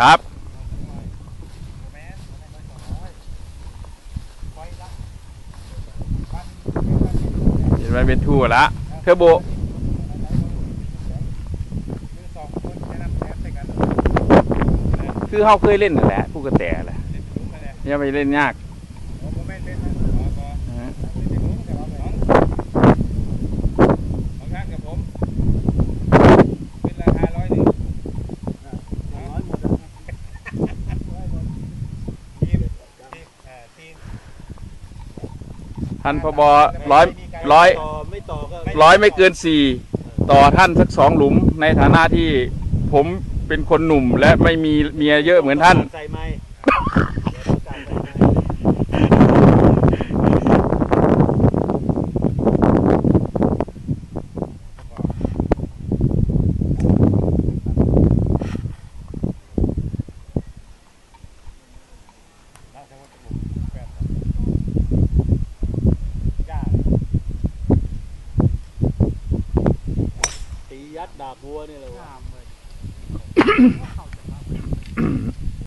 ครับ เห็นไหมเป็นทั่วละเทอร์โบคือเขาเคยเล่นนั่แหละผู้กระแตแหละย่าไปเล่นยากนะฮะ ท่านพบร้อยร้อยไม่ต่อก็ร้อยไม่เกินสี่ต่อท่านสักสองหลุมในฐานะที่ผมเป็นคนหนุ่มและไม่มีเมียเยอะเหมือนท่าน ใส่ไม้เดี๋ยวต้องการใส่ไม้ ตี ยัดดาบวัวนี่เลยวะ